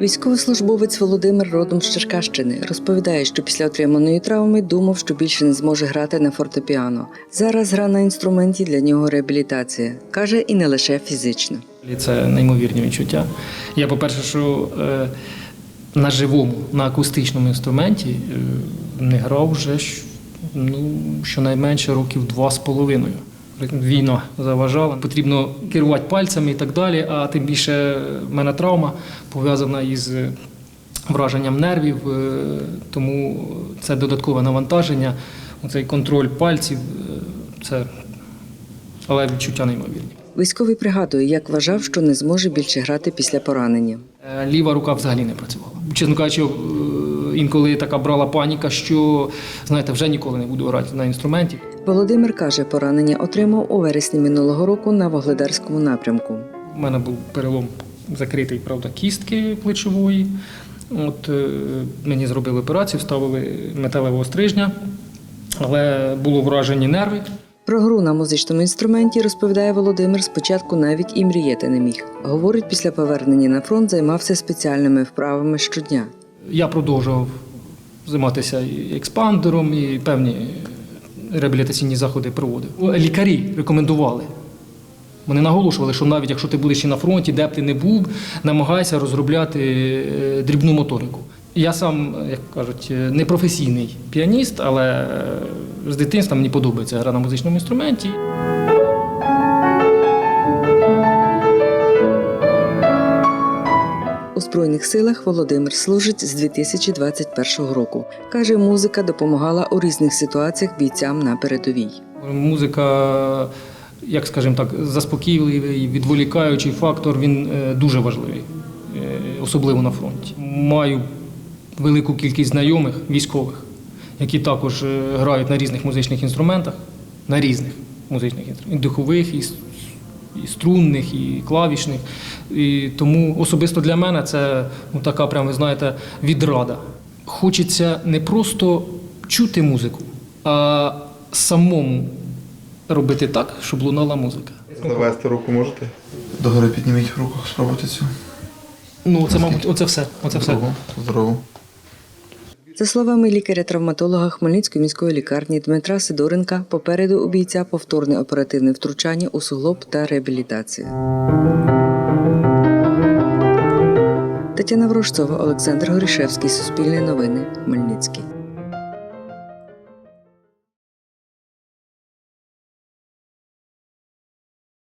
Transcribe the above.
Військовослужбовець Володимир родом з Черкащини розповідає, що після отриманої травми думав, що більше не зможе грати на фортепіано. Зараз гра на інструменті для нього реабілітація. каже, і не лише фізична. Це неймовірні відчуття. Я, по-перше, що е, на живому, на акустичному інструменті е, не грав вже ну, щонайменше років два з половиною. Війна заважала, потрібно керувати пальцями і так далі. А тим більше в мене травма пов'язана із е, враженням нервів, е, тому це додаткове навантаження, цей контроль пальців, е, це але відчуття неймовірні. Військовий пригадує, як вважав, що не зможе більше грати після поранення. Е, Ліва рука взагалі не працювала. Чесно кажучи, е, інколи така брала паніка, що знаєте, вже ніколи не буду грати на інструменті. Володимир каже, поранення отримав у вересні минулого року на Вогледарському напрямку. У мене був перелом закритий, правда, кістки плечової. От е, мені зробили операцію, вставили металевого стрижня, але було вражені нерви. Про гру на музичному інструменті розповідає Володимир. Спочатку навіть і мріяти не міг. Говорить, після повернення на фронт займався спеціальними вправами щодня. Я продовжував займатися експандером, і певні реабілітаційні заходи проводив. Лікарі рекомендували. Вони наголошували, що навіть якщо ти будеш і на фронті, де б ти не був, намагайся розробляти е, дрібну моторику. Я сам, як кажуть, е, не професійний піаніст, але е, з дитинства мені подобається гра на музичному інструменті. У Збройних силах Володимир служить з 2021 року. Каже, музика допомагала у різних ситуаціях бійцям на передовій. Музика, як скажімо так, заспокійливий, відволікаючий фактор, він е, дуже важливий, е, особливо на фронті. Маю велику кількість знайомих військових, які також е, грають на різних музичних інструментах, на різних музичних інструментах, і духових, і, і струнних, і клавішних. І тому особисто для мене це ну, така, прям, ви знаєте, відрада. Хочеться не просто чути музику, а самому робити так, щоб лунала музика. Завести руку можете? Догори підніміть руку, спробуйте цю. Ну, це, мабуть, оце все. Оце все. Здорово. Здорово. За словами лікаря-травматолога Хмельницької міської лікарні Дмитра Сидоренка, попереду у бійця повторне оперативне втручання у суглоб та реабілітація. Тетяна Ворожцова, Олександр Горішевський, Суспільне новини, Хмельницький.